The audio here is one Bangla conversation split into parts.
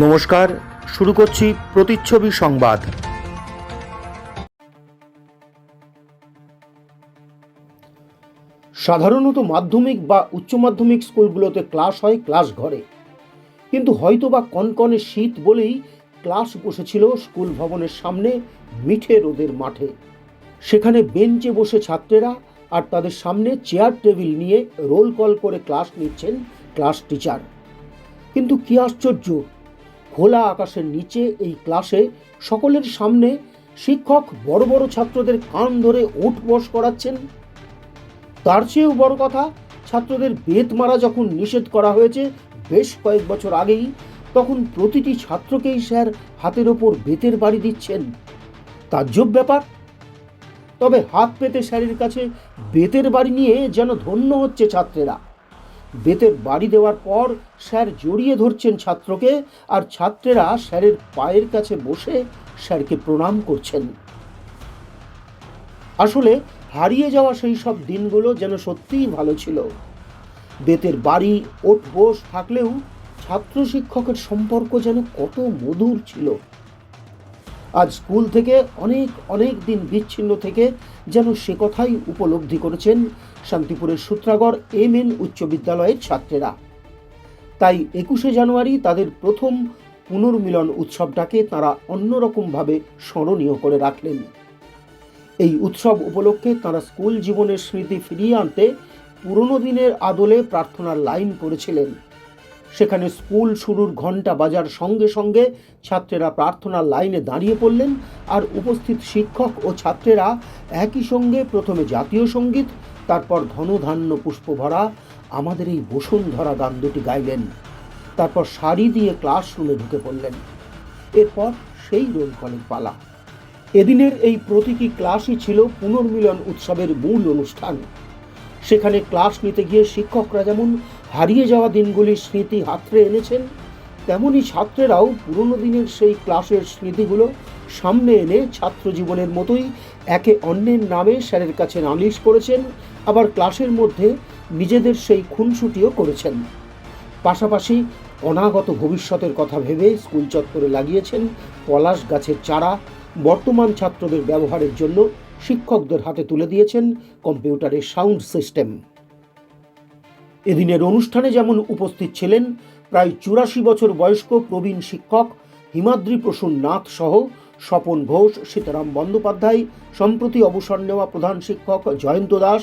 নমস্কার, শুরু করছি প্রতিচ্ছবি সংবাদ। সাধারণত মাধ্যমিক বা উচ্চ মাধ্যমিক স্কুলগুলোতে ক্লাস হয় ক্লাস ঘরে। কিন্তু হয়তো বা কনকনে শীত বলেই ক্লাস বসেছিল স্কুল ভবনের সামনে মিঠে রোদের মাঠে। সেখানে বেঞ্চে বসে ছাত্রেরা আর তাদের সামনে চেয়ার টেবিল নিয়ে রোল কল করে ক্লাস নিচ্ছেন ক্লাস টিচার। কিন্তু কি আশ্চর্য খোলা আকাশের নিচে এই ক্লাসে সকলের সামনে শিক্ষক বড় বড় ছাত্রদের কান ধরে ওঠ বস করাচ্ছেন। তার চেয়েও বড় কথা, ছাত্রদের বেত মারা যখন নিষেধ করা হয়েছে বেশ কয়েক বছর আগেই, তখন প্রতিটি ছাত্রকেই স্যার হাতের ওপর বেতের বাড়ি দিচ্ছেন। তাজ্জব ব্যাপার। তবে হাত পেতে স্যারের কাছে বেতের বাড়ি নিয়ে যেন ধন্য হচ্ছে ছাত্রেরা। বেতের বাড়ি দেওয়ার পর স্যার জড়িয়ে ধরছেন ছাত্রকে আর ছাত্রেরা স্যারের পায়ের কাছে বসে স্যারকে প্রণাম করছেন। আসলে হারিয়ে যাওয়া সেই সব দিনগুলো যেন সত্যিই ভালো ছিল। বেতের বাড়ি ওট বোস থাকলেও ছাত্র শিক্ষকের সম্পর্ক যেন কত মধুর ছিল। আজ স্কুল থেকে অনেক অনেক দিন বিচ্ছিন্ন থেকে যেন সে কথাই উপলব্ধি করেছেন শান্তিপুরের সূত্রাগড় এম এন উচ্চ বিদ্যালয়ের ছাত্রেরা। তাই একুশে জানুয়ারি তাদের প্রথম পুনর্মিলন উৎসবটাকে তারা অন্যরকমভাবে স্মরণীয় করে রাখলেন। এই উৎসব উপলক্ষে তারা স্কুল জীবনের স্মৃতি ফিরিয়ে আনতে পুরনো দিনের আদলে প্রার্থনার লাইন করেছিলেন। সেখানে স্কুল শুরুর ঘণ্টা বাজার সঙ্গে সঙ্গে ছাত্রেরা প্রার্থনার লাইনে দাঁড়িয়ে পড়লেন আর উপস্থিত শিক্ষক ও ছাত্রেরা একই সঙ্গে প্রথমে জাতীয় সংগীত তারপর ধনধান্য পুষ্পভরা আমাদের এই বসুন্ধরা গান দুটি গাইলেন। তারপর শাড়ি দিয়ে ক্লাসরুমে ঢুকে পড়লেন। এরপর সেই রোল কলের পালা। এদিনের এই প্রতীকী ক্লাসই ছিল পুনর্মিলন উৎসবের মূল অনুষ্ঠান। সেখানে ক্লাস নিতে গিয়ে শিক্ষকরা যেমন হারিয়ে যাওয়া দিনগুলির স্মৃতি হাতড়ে এনেছেন তেমনি ছাত্রেরাও পুরনো দিনের সেই ক্লাসের স্মৃতিগুলো সামনে এনে ছাত্র জীবনের মতোই একে অন্যের নামে স্যারের কাছে নালিশ করেছেন, আবার ক্লাসের মধ্যে নিজেদের সেই খুনসুটিও করেছেন। পাশাপাশি অনাগত ভবিষ্যতের কথা ভেবে স্কুল চত্বরে লাগিয়েছেন পলাশ গাছের চারা, বর্তমান ছাত্রদের ব্যবহারের জন্য শিক্ষকদের হাতে তুলে দিয়েছেন কম্পিউটারের সাউন্ড সিস্টেম। এদিনের অনুষ্ঠানে যেমন উপস্থিত ছিলেন প্রায় চুরাশি বছর বয়স্ক প্রবীণ শিক্ষক হিমাদ্রি প্রসূন নাথ সহ স্বপন ঘোষ, সীতারাম বন্দ্যোপাধ্যায়, সম্প্রতি অবসর নেওয়া প্রধান শিক্ষক জয়ন্ত দাস,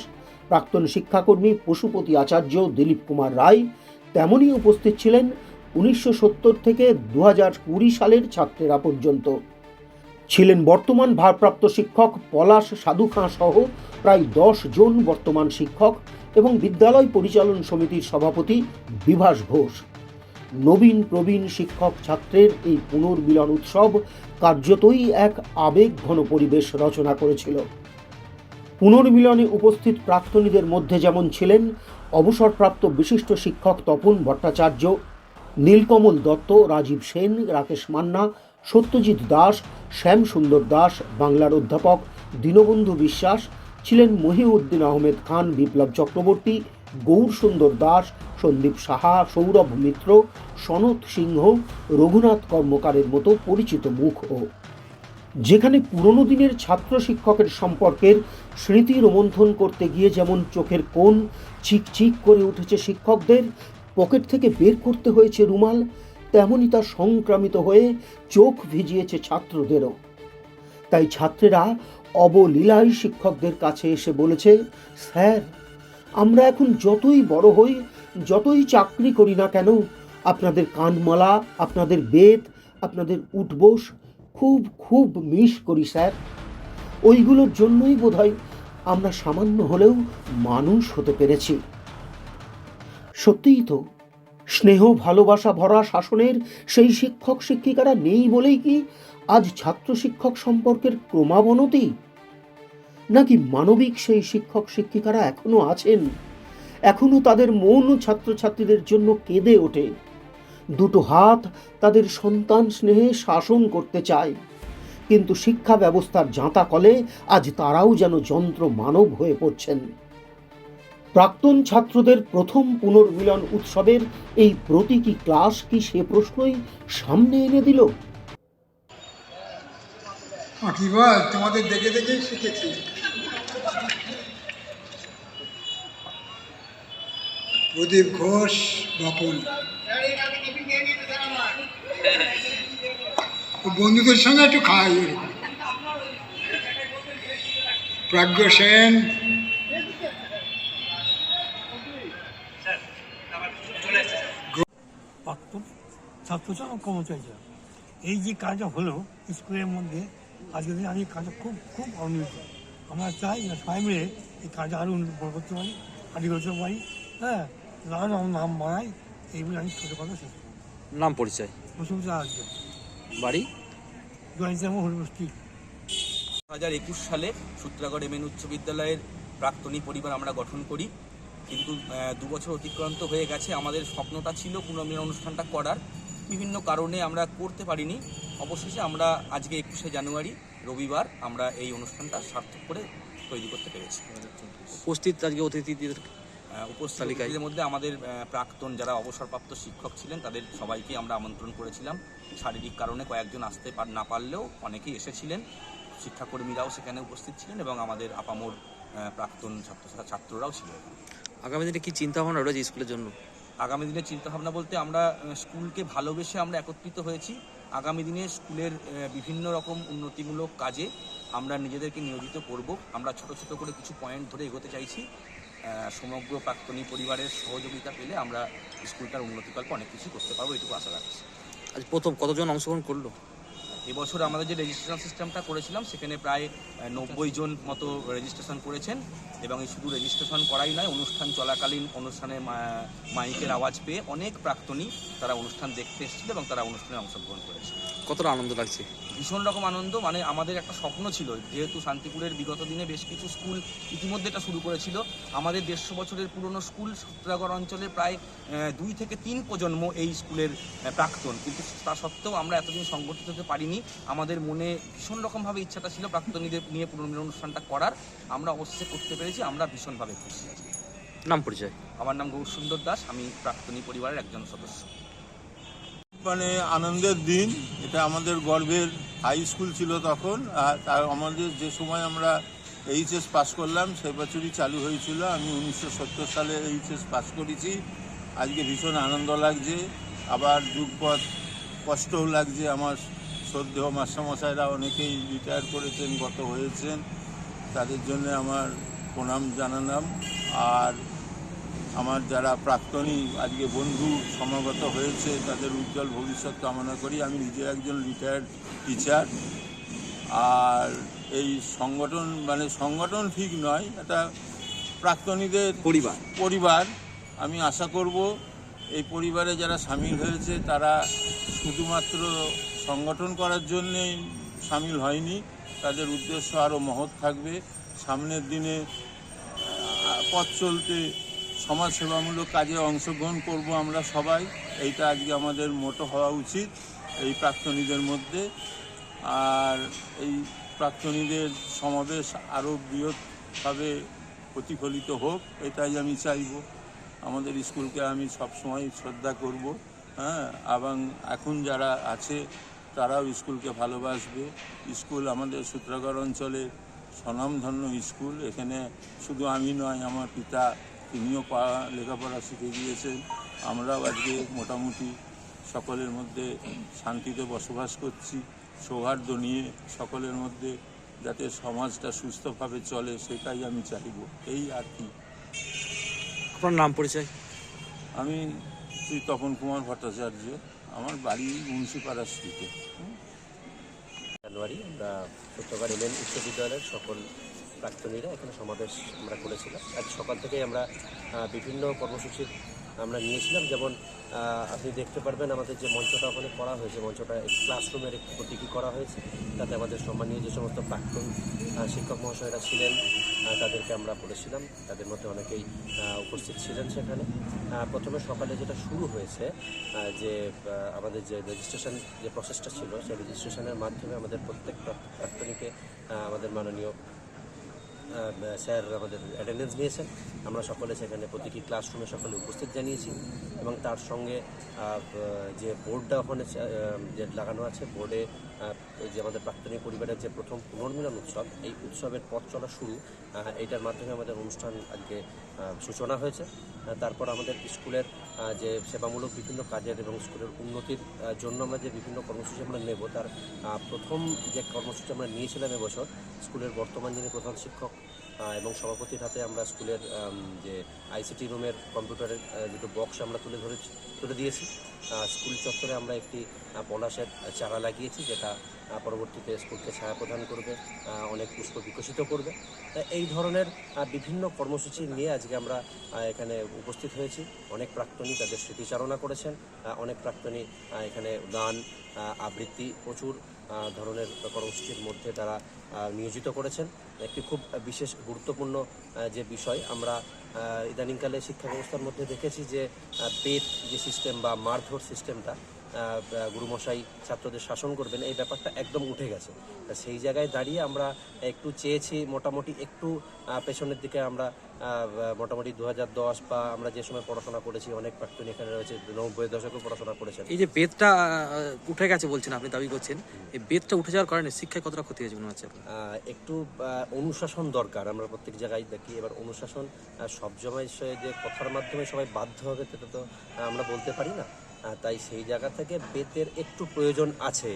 প্রাক্তন শিক্ষাকর্মী পশুপতি আচার্য দিলীপ কুমার রায় তেমনই উপস্থিত ছিলেন উনিশশো সত্তর থেকে দু কুড়ি সালের ছাত্রেরা পর্যন্ত। ছিলেন বর্তমান ভারপ্রাপ্ত শিক্ষক পলাশ সাধু খাঁ সহ প্রায় দশ জন বর্তমান শিক্ষক এবং বিদ্যালয় পরিচালন সমিতির সভাপতি বিভাস ঘোষ। নবীন প্রবীণ শিক্ষক ছাত্রের এই পুনর্মিলন উৎসব কার্যতই এক আবেগ ঘন পরিবেশ রচনা করেছিল। পুনর্মিলনে উপস্থিত প্রাক্তনীদের মধ্যে যেমন ছিলেন অবসরপ্রাপ্ত বিশিষ্ট শিক্ষক তপন ভট্টাচার্য, নীলকমল দত্ত, রাজীব সেন, রাকেশ মান্না, সত্যজিৎ দাস শ্যাম সুন্দর দাস, বাংলার অধ্যাপক দীনবন্ধু বিশ্বাস, ছিলেন মহিউদ্দিন আহমেদ খান, বিপ্লব চক্রবর্তী গৌর সুন্দর দাস, সন্দীপ সাহা, সৌরভ মিত্র সনত সিংহ, রঘুনাথ কর্মকারের মতো পরিচিত মুখও যেখানে পুরনো দিনের ছাত্র শিক্ষকের সম্পর্কের স্মৃতি রোমন্থন করতে গিয়ে যেমন চোখের কোণ চিকচিক করে উঠেছে শিক্ষকদের, পকেট থেকে বের করতে হয়েছে রুমাল তেমনই তা সংক্রামিত হয়ে চোখ ভিজিয়েছে ছাত্রদেরও। তাই ছাত্রেরা অবলীলায় শিক্ষকদের কাছে এসে বলেছে, স্যার আমরা এখন যতই বড় হই, যতই চাকরি করি না কেন, আপনাদের কানমালা, আপনাদের বেত, আপনাদের উঠবোস খুব খুব মিস করি, স্যার। ওইগুলোর জন্যই বোধহয় আমরা সামান্য হলেও মানুষ হতে পেরেছি। সত্যিই তো, স্নেহ, ভালোবাসা ভরা শাসনের সেই শিক্ষক শিক্ষিকারা নেই বলেই কি আজ ছাত্র শিক্ষক সম্পর্কের ক্রমাবনতি নাকি মানবিক সেই শিক্ষক শিক্ষিকারা এখনও আছেন? এখনও তাদের মন ছাত্রছাত্রীদের জন্য কেঁদে ওঠে। দুটো হাত তাদের সন্তান স্নেহে শাসন করতে চায়। কিন্তু শিক্ষা ব্যবস্থার জাঁতা কলে আজ তারাও যেন যন্ত্র মানব হয়ে পড়ছেন। প্রাক্তন ছাত্রদের প্রথম পুনর্মিলন উৎসবের এই প্রতীকী ক্লাস কি সে প্রশ্নই সামনে এনে দিল? তোমাদের দেখে দেখেই শিখেছি। প্রদীপ ঘোষ, বাপন। বন্ধুদের সঙ্গে একটু খাই। প্রাজ্ঞ সেন। প্রাক্তন ছাত্র ছিলাম কর্মচারী এই যে কাজটা হলো স্কুলের মধ্যে, আজকের দিনে আমি কাজটা খুব খুব আনন্দিত আমরা চাই সবাই মিলে এই কাজটা আরও উন্নত করতে পারি করতে পারি হ্যাঁ? নানান আমার নাম বাড়াই এইগুলো আমি ছোটো কথা শেষ করি নাম পরিচয়? প্রশংসা আসবে বাড়ি? হরিবস্তি। দু হাজার একুশ সালে সূত্রাগড় এমএন উচ্চ বিদ্যালয়ের প্রাক্তনী পরিবার আমরা গঠন করি। কিন্তু দু বছর অতিক্রান্ত হয়ে গেছে। আমাদের স্বপ্নটা ছিল পুনর্মিলন অনুষ্ঠানটা করার। বিভিন্ন কারণে আমরা করতে পারিনি। অবশেষে আমরা আজকে একুশে জানুয়ারি রবিবার আমরা এই অনুষ্ঠানটা সার্থক করে তৈরি করতে পেরেছি। উপস্থিত আজকে অতিথিদের আহ, উপস্থিত তালিকায়? অতিথিদের মধ্যে আমাদের প্রাক্তন যারা অবসরপ্রাপ্ত শিক্ষক ছিলেন তাদের সবাইকে আমরা আমন্ত্রণ করেছিলাম। শারীরিক কারণে কয়েকজন আসতে পার না পারলেও অনেকেই এসেছিলেন। শিক্ষাকর্মীরাও সেখানে উপস্থিত ছিলেন এবং আমাদের আপামোর প্রাক্তন ছাত্র ছাত্ররাও ছিলেন আগামী দিনে কি চিন্তাভাবনা রয়েছে স্কুলের জন্য? আগামী দিনে চিন্তাভাবনা বলতে আমরা স্কুলকে ভালোবেসে আমরা একত্রিত হয়েছি। আগামী দিনে স্কুলের বিভিন্ন রকম উন্নতিমূলক কাজে আমরা নিজেদেরকে নিয়োজিত করব। আমরা ছোট ছোট করে কিছু পয়েন্ট ধরে এগোতে চাইছি। সমগ্র প্রাক্তনী পরিবারের সহযোগিতা পেলে আমরা স্কুলটার উন্নতিকল্প অনেক কিছু করতে পারব এটুকু আশা রাখছি। আজ প্রথম কতজন অংশগ্রহণ করল? এবছর আমাদের যে রেজিস্ট্রেশন সিস্টেমটা করেছিলাম সেখানে প্রায় নব্বই জন মতো রেজিস্ট্রেশন করেছেন এবং এই শুধু রেজিস্ট্রেশন করাই নয় অনুষ্ঠান চলাকালীন অনুষ্ঠানে মাইকের আওয়াজ পেয়ে অনেক প্রাক্তনী তারা অনুষ্ঠান দেখতে এসেছিল এবং তারা অনুষ্ঠানে অংশগ্রহণ করেছে। কতটা আনন্দ লাগছে? ভীষণ রকম আনন্দ মানে আমাদের একটা স্বপ্ন ছিল যেহেতু শান্তিপুরের বিগত দিনে বেশ কিছু স্কুল ইতিমধ্যে এটা শুরু করেছিল। আমাদের দেড়শো বছরের পুরনো স্কুল সূত্রাগড় অঞ্চলে প্রায় দুই থেকে তিন প্রজন্ম এই স্কুলের প্রাক্তন। কিন্তু তা সত্ত্বেও আমরা এতদিন সংগঠিত হতে পারিনি। আমাদের মনে ভীষণ রকমভাবে ইচ্ছাটা ছিল প্রাক্তনীদের নিয়ে পুনর্মিলন অনুষ্ঠানটা করার। আমরা অবশ্যই করতে পেরেছি আমরা ভীষণভাবে খুশি আছি। নাম পরিচয়? আমার নাম গৌর সুন্দর দাস আমি প্রাক্তনী পরিবারের একজন সদস্য। মানে আনন্দের দিন এটা আমাদের গর্বের হাই স্কুল ছিল তখন, আর আমাদের যে সময় আমরা এইচএস পাস করলাম সে বছরই চালু হয়েছিল। আমি উনিশশো সত্তর সালে এইচএস পাস করেছি। আজকে ভীষণ আনন্দ লাগছে। আবার যুগপথ কষ্টও লাগছে। আমার শ্রদ্ধেয় মাস্টারমশাইরা অনেকেই রিটায়ার করেছেন, গত হয়েছেন। তাদের জন্য আমার প্রণাম জানালাম। আর আমার যারা প্রাক্তনী আজকে বন্ধু সমাগত হয়েছে তাদের উজ্জ্বল ভবিষ্যৎ কামনা করি। আমি নিজে একজন রিটায়ার্ড টিচার আর এই সংগঠন মানে সংগঠন ঠিক নয় এটা প্রাক্তনীদের পরিবার। পরিবার। আমি আশা করব এই পরিবারে যারা সামিল হয়েছে তারা শুধুমাত্র সংগঠন করার জন্যেই সামিল হয়নি তাদের উদ্দেশ্য আরও মহৎ থাকবে। সামনের দিনে পথ চলতে সমাজসেবামূলক কাজে অংশগ্রহণ করব আমরা সবাই। এইটা আজকে আমাদের মোটো হওয়া উচিত, এই প্রাক্তনীদের মধ্যে। আর এই প্রাক্তনীদের সমাবেশ আরও বৃহৎভাবে প্রতিফলিত হোক, এটাই আমি চাইব। আমাদের স্কুলকে আমি সবসময় শ্রদ্ধা করব হ্যাঁ? এবং এখন যারা আছে, তারাও স্কুলকে ভালোবাসবে। স্কুল আমাদের সূত্রাগড় অঞ্চলের স্বনামধন্য স্কুল, এখানে শুধু আমি নয়, আমার পিতা তিনিও পা লেখাপড়া শিখে গিয়েছেন। আমরাও আজকে মোটামুটি সকলের মধ্যে শান্তিতে বসবাস করছি। সৌহার্দ্য নিয়ে সকলের মধ্যে যাতে সমাজটা সুস্থভাবে চলে সেটাই আমি চাইব। এই আর কি। আপনার নাম পরিচয়? আমি শ্রী তপন কুমার ভট্টাচার্য। আমার বাড়ি মুন্সিপাড়া স্ট্রিটে। জানুয়ারি আমরা এলেন উচ্চ বিদ্যালয়ের সকল প্রাক্তনীরা এখানে সমাবেশ আমরা করেছিলাম। আজ সকাল থেকেই আমরা বিভিন্ন কর্মসূচি আমরা নিয়েছিলাম। যেমন আপনি দেখতে পারবেন আমাদের যে মঞ্চটা ওখানে করা হয়েছে, মঞ্চটা ক্লাসরুমের একটি প্রতীকী করা হয়েছে। তাতে আমাদের সম্মানীয় যে সমস্ত প্রাক্তন শিক্ষক মহাশয়রা ছিলেন তাদেরকে আমরা বলেছিলাম। তাদের মধ্যে অনেকেই উপস্থিত ছিলেন সেখানে। প্রথমে সকালে যেটা শুরু হয়েছে যে আমাদের যে রেজিস্ট্রেশন যে প্রসেসটা ছিল, সেই রেজিস্ট্রেশনের মাধ্যমে আমাদের প্রত্যেক প্রাক- প্রাক্তনীকে আমাদের মাননীয় স্যার আমাদের অ্যাটেন্ডেন্স নিয়েছেন আমরা সকলে সেখানে প্রতিটি ক্লাসরুমে সকলে উপস্থিত জানিয়েছি এবং তার সঙ্গে যে বোর্ডটা ওখানে যে লাগানো আছে বোর্ডে যে আমাদের প্রাক্তনিক পরিবারের যে প্রথম পুনর্মিলন উৎসব, এই উৎসবের পথ চলা শুরু এটার মাধ্যমে আমাদের অনুষ্ঠান আজকে সূচনা হয়েছে। তারপর আমাদের স্কুলের যে সেবামূলক বিভিন্ন কাজের এবং স্কুলের উন্নতির জন্য আমরা যে বিভিন্ন কর্মসূচি আমরা নেব, তার প্রথম যে কর্মসূচি আমরা নিয়েছিলাম এবছর, স্কুলের বর্তমান যিনি প্রধান শিক্ষক এবং সভাপতির হাতে আমরা স্কুলের যে আইসিটি রুমের কম্পিউটারের দুটো বক্স আমরা তুলে ধরে তুলে দিয়েছি। স্কুল চত্বরে আমরা একটি পলাশের চারা লাগিয়েছি, যেটা পরবর্তীতে স্কুলকে ছায়া প্রদান করবে অনেক পুষ্প বিকশিত করবে। এই ধরনের বিভিন্ন কর্মসূচি নিয়ে আজকে আমরা এখানে উপস্থিত হয়েছি। অনেক প্রাক্তনী তাদের স্মৃতিচারণা করেছেন অনেক প্রাক্তনী এখানে গান আবৃত্তি প্রচুর ধরনের কর্মসূচির মধ্যে তারা নিয়োজিত করেছেন। একটি খুব বিশেষ গুরুত্বপূর্ণ যে বিষয়, আমরা ইদানিংকালে শিক্ষা ব্যবস্থার মধ্যে দেখেছি যে বেদ যে সিস্টেম বা মারধর সিস্টেমটা গুরুমশাই ছাত্রদের শাসন করবেন এই ব্যাপারটা একদম উঠে গেছে। তা সেই জায়গায় দাঁড়িয়ে আমরা একটু চেয়েছি মোটামুটি একটু পেছনের দিকে আমরা মোটামুটি দু দশ বা আমরা যে সময় পড়াশোনা করেছি অনেক প্রাক্তনী এখানে রয়েছে নব্বই দশকে পড়াশোনা করেছেন। এই যে বেদটা উঠে গেছে বলছেন আপনি দাবি করছেন এই বেদটা উঠে যাওয়ার কারণে শিক্ষায় কতটা ক্ষতি হয়েছে মনে হচ্ছে একটু অনুশাসন দরকার আমরা প্রত্যেক জায়গায় দেখি এবার অনুশাসন সব সময় সে যে কথার মাধ্যমে সবাই বাধ্য হবে সেটা তো আমরা বলতে পারি না। তাই সেই জায়গা থেকে বেতের একটু প্রয়োজন আছে।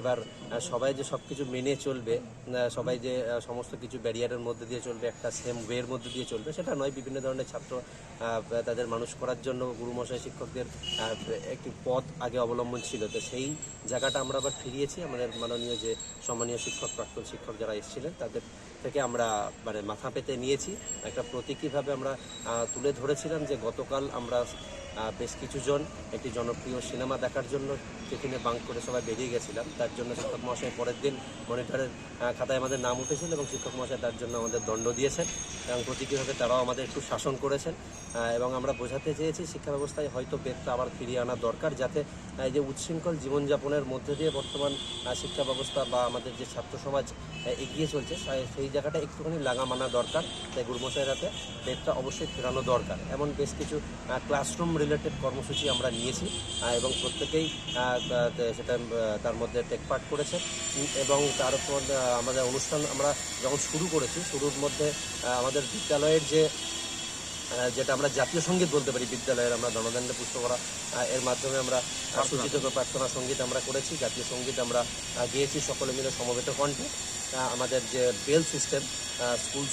এবার সবাই যে সব কিছু মেনে চলবে সবাই যে সমস্ত কিছু ব্যারিয়ারের মধ্যে দিয়ে চলবে, একটা সেম ওয়ের মধ্যে দিয়ে চলবে, সেটা নয়, বিভিন্ন ধরনের ছাত্র তাদের মানুষ করার জন্য গুরুমশাই শিক্ষকদের একটি পথ আগে অবলম্বন ছিল। তো সেই জায়গাটা আমরা আবার ফিরিয়েছি, আমাদের মাননীয় যে সম্মানীয় শিক্ষক, প্রাক্তন শিক্ষক যারা এসেছিলেন, তাদের থেকে আমরা মানে মাথা পেতে নিয়েছি। একটা প্রতীকীভাবে আমরা তুলে ধরেছিলাম যে গতকাল আমরা বেশ কিছুজন একটি জনপ্রিয় সিনেমা দেখার জন্য টিফিনে বাঙ্ক করে সবাই বেরিয়ে গেছিলাম। তার জন্য শিক্ষক মহাশয় পরের দিন মনিটরের খাতায় আমাদের নাম উঠেছিল এবং শিক্ষক মহাশয় তার জন্য আমাদের দণ্ড দিয়েছেন এবং প্রতীকীভাবে তারাও আমাদের একটু শাসন করেছেন। এবং আমরা বোঝাতে চেয়েছি শিক্ষা ব্যবস্থায় হয়তো বেদটা আবার ফিরিয়ে আনা দরকার যাতে এই যে উচ্ছৃঙ্খল জীবনযাপনের মধ্যে দিয়ে বর্তমান শিক্ষা ব্যবস্থা বা আমাদের যে ছাত্র সমাজ এগিয়ে চলছে সেই জায়গাটা একটুখানি লাগাম আনা দরকার। তাই গুরুমশাইয়ের হাতে বেদটা অবশ্যই ফেরানো দরকার। এমন বেশ কিছু ক্লাসরুম রিলেটেড কর্মসূচি আমরা নিয়েছি এবং প্রত্যেকেই সেটা তার মধ্যে টেক পার্ট করেছে। এবং তার উপর আমাদের অনুষ্ঠান আমরা যখন শুরু করেছি, শুরুর মধ্যে আমাদের বিদ্যালয়ের যে যেটা আমরা জাতীয় সংগীত বলতে পারি বিদ্যালয়ের আমরা দনদণ্ডে পুষ্পকরা এর মাধ্যমে আমরা সূচিত প্রার্থনা সংগীত আমরা করেছি জাতীয় সংগীত আমরা গেয়েছি সকলে মিলে সমবেত কণ্ঠে। আমাদের যে বেল সিস্টেম স্কুল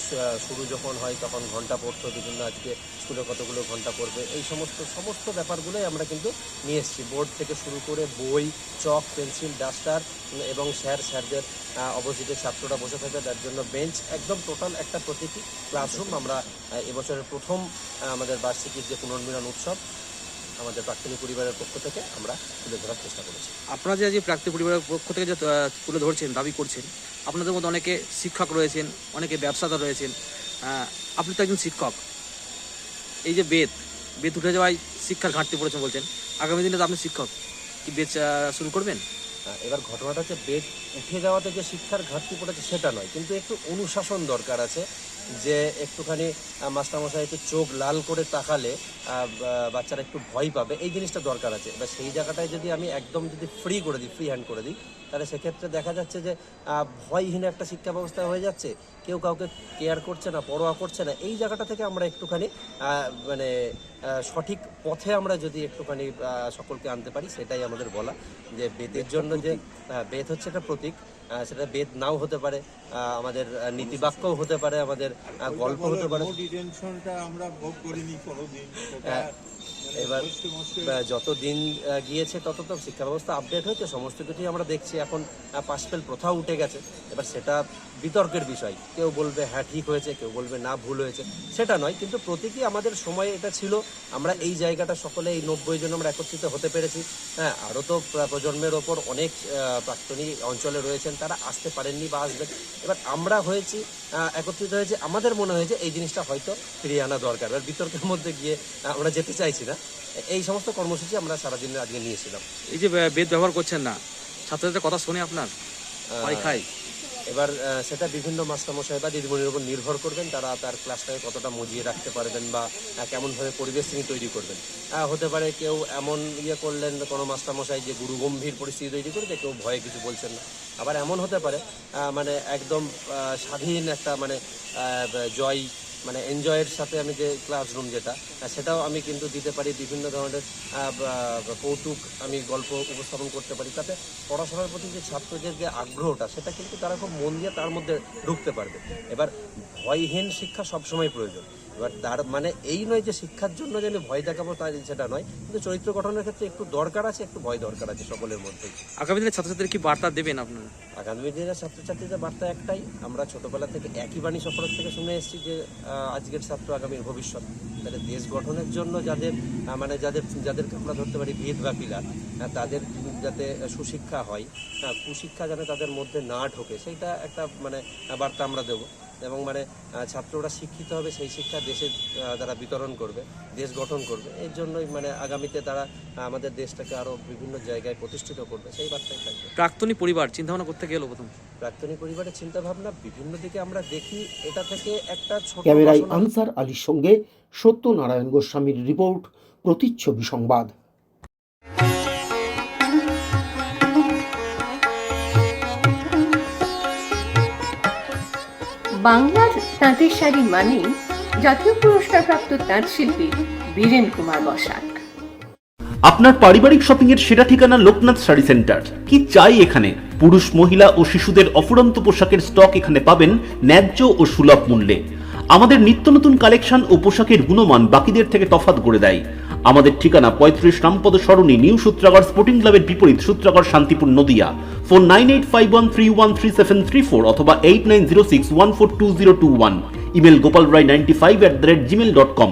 শুরু যখন হয় তখন ঘণ্টা পড়তো বিভিন্ন আজকে স্কুলে কতগুলো ঘণ্টা পড়বে এই সমস্ত সমস্ত ব্যাপারগুলোই আমরা কিন্তু নিয়ে এসেছি। বোর্ড থেকে শুরু করে বই চক পেন্সিল ডাস্টার এবং স্যার স্যারদের অপোজিটে ছাত্ররা বসে থাকে তার জন্য বেঞ্চ একদম টোটাল একটা প্রতিটি ক্লাসরুম আমরা এবছরের প্রথম আমাদের বার্ষিকীর যে পুনর্মিলন উৎসব আমাদের প্রাক্তনী পরিবারের পক্ষ থেকে আমরা তুলে ধরার চেষ্টা করেছি। আপনারা যে আজ প্রাক্তি পরিবারের পক্ষ থেকে যে তুলে ধরছেন দাবি করছেন আপনাদের মধ্যে অনেকে শিক্ষক রয়েছেন অনেকে ব্যবসাদার রয়েছেন। আপনি তো একজন শিক্ষক। এই যে বেদ বেদ উঠে যাওয়ায় শিক্ষার ঘাটতি পড়েছেন বলছেন। আগামী দিনে তো আপনি শিক্ষক। কি বেদ শুরু করবেন? এবার ঘটনাটা হচ্ছে বেদ উঠে যাওয়াতে যে শিক্ষার ঘাটতি পড়েছে সেটা নয় কিন্তু একটু অনুশাসন দরকার আছে। যে একটুখানি মাস্টারমশাই একটু চোখ লাল করে তাকালে বাচ্চারা একটু ভয় পাবে। এই জিনিসটা দরকার আছে। এবার সেই জায়গাটায় যদি আমি একদম যদি ফ্রি করে দিই ফ্রি হ্যান্ড করে দিই তাহলে সেক্ষেত্রে দেখা যাচ্ছে যে ভয়হীন একটা শিক্ষা ব্যবস্থা হয়ে যাচ্ছে। কেউ কাউকে কেয়ার করছে না পরোয়া করছে না। এই জায়গাটা থেকে আমরা একটুখানি মানে সঠিক পথে আমরা যদি একটুখানি সকলকে আনতে পারি সেটাই আমাদের বলা। যে বেদের জন্য যে বেদ হচ্ছে একটা প্রতীক। সেটা বেদ নাও হতে পারে আমাদের নীতিবাক্যও হতে পারে আমাদের গল্প হতে পারে। আমরা ভোগ করিনি কোনোদিন হ্যাঁ, এবার যত দিন গিয়েছে তত তো শিক্ষা ব্যবস্থা আপডেট হয়েছে, সমস্ত কিছুই আমরা দেখছি। এখন পাশফেল প্রথাও উঠে গেছে। এবার সেটা বিতর্কের বিষয়। কেউ বলবে হ্যাঁ ঠিক হয়েছে। কেউ বলবে না ভুল হয়েছে। সেটা নয় কিন্তু প্রতীকী আমাদের সময় এটা ছিল। আমরা এই জায়গাটা সকলে এই নব্বই জন আমরা একত্রিত হতে পেরেছি। হ্যাঁ আরও তো প্রজন্মের ওপর অনেক প্রাক্তনী অঞ্চলে রয়েছেন তারা আসতে পারেননি বা আসবেন। এবার আমরা হয়েছি একত্রিত হয়েছে। আমাদের মনে হয়েছে এই জিনিসটা হয়তো ফিরিয়ে আনা দরকার। এবার বিতর্কের মধ্যে গিয়ে আমরা যেতে চাইছি না। এই সমস্ত কর্মসূচি আমরা সারাদিন আজকে নিয়েছিলাম। এই যে বেদ ব্যবহার করছেন না। ছাত্রদের কথা শোনে আপনার? পরীক্ষায়? এবার সেটা বিভিন্ন মাস্টারমশাই বা দিদিমণির উপর নির্ভর করবেন, তারা তার ক্লাসটাকে কতটা মজিয়ে রাখতে পারবেন বা কেমনভাবে পরিবেশ তিনি তৈরি করবেন। হতে পারে কেউ এমন ইয়ে করলেন, কোনো মাস্টারমশাই যে গুরু গম্ভীর পরিস্থিতি তৈরি করে যে কেউ ভয়ে কিছু বলছেন না। আবার এমন হতে পারে মানে একদম স্বাধীন একটা মানে জয় মানে এনজয়ের সাথে আমি যে ক্লাসরুম যেটা সেটাও আমি কিন্তু দিতে পারি, বিভিন্ন ধরনের কৌতুক আমি গল্প উপস্থাপন করতে পারি। তাতে পড়াশোনার প্রতি যে ছাত্রদের যে আগ্রহটা, সেটা কিন্তু তারা খুব মন দিয়ে তার মধ্যে ঢুকতে পারবে। এবার ভয়হীন শিক্ষা সবসময় প্রয়োজন। এবার তার মানে এই নয় যে শিক্ষার জন্য যেন ভয় দেখাবো তাই সেটা নয় কিন্তু চরিত্র গঠনের ক্ষেত্রে একটু দরকার আছে একটু ভয় দরকার আছে সকলের মধ্যেই। আগামী দিনে ছাত্রছাত্রীদের কি বার্তা দেবেন আপনারা? আগামী দিনের ছাত্রছাত্রীদের বার্তা একটাই আমরা ছোটবেলা থেকে একই বাণী সকলের থেকে শুনে এসেছি যে আজকের ছাত্র আগামীর ভবিষ্যৎ। তাহলে দেশ গঠনের জন্য যাদের মানে যাদের যাদেরকে আমরা ধরতে পারি ভেদ বা পিলার তাদের যাতে সুশিক্ষা হয় কুশিক্ষা যেন তাদের মধ্যে না ঢোকে সেইটা একটা মানে বার্তা আমরা দেবো। এবং মানে ছাত্ররা শিক্ষিত হবে সেই শিক্ষা দেশে তারা বিতরণ করবে দেশ গঠন করবে। এর জন্যই মানে আগামীতে তারা আমাদের দেশটাকে আরও বিভিন্ন জায়গায় প্রতিষ্ঠিত করবে। সেই বার্তাই থাকবে। প্রাক্তনী পরিবার চিন্তাভাবনা করতে গেল প্রথম? প্রাক্তনী পরিবারের চিন্তা ভাবনা বিভিন্ন দিকে আমরা দেখি। এটা থেকে একটা ছোট ক্যামেরায় আনসার আলীর সঙ্গে সত্যনারায়ণ গোস্বামীর রিপোর্ট প্রতিচ্ছবি সংবাদ। বাংলার তাঁতের শাড়ি মানেই জাতীয় পুরস্কারপ্রাপ্ত তাঁত শিল্পী বীরেন কুমার বসাক। আপনার পারিবারিক শপিং এর সেরা ঠিকানা লোকনাথ শাড়ি সেন্টার। কি চাই এখানে? পুরুষ, মহিলা ও শিশুদের অফুরন্ত পোশাকের স্টক এখানে পাবেন ন্যায্য ও সুলভ মূল্যে। আমাদের নিত্য নতুন কালেকশন ও পোশাকের গুণমান বাকিদের থেকে তফাত করে দেয়। আমাদের ঠিকানা পঁয়ত্রিশ রামপদ সরণি, নিউ সূত্রাগর স্পোর্টিং ক্লাবের বিপরীত Sutragarh Shantipur, Nadia. Phone nine eight five one three one three seven three four অথবা eight nine zero six one four two zero two one email Gopal Roy ninety five at the rate Gmail dot com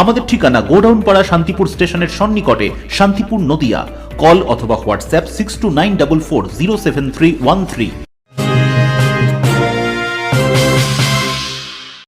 আমাদের ঠিকানা গোডাউন পাড়া শান্তিপুর স্টেশনের সন্নিকটে শান্তিপুর নদিয়া। কল অথবা WhatsApp six two nine double four zero seven three one three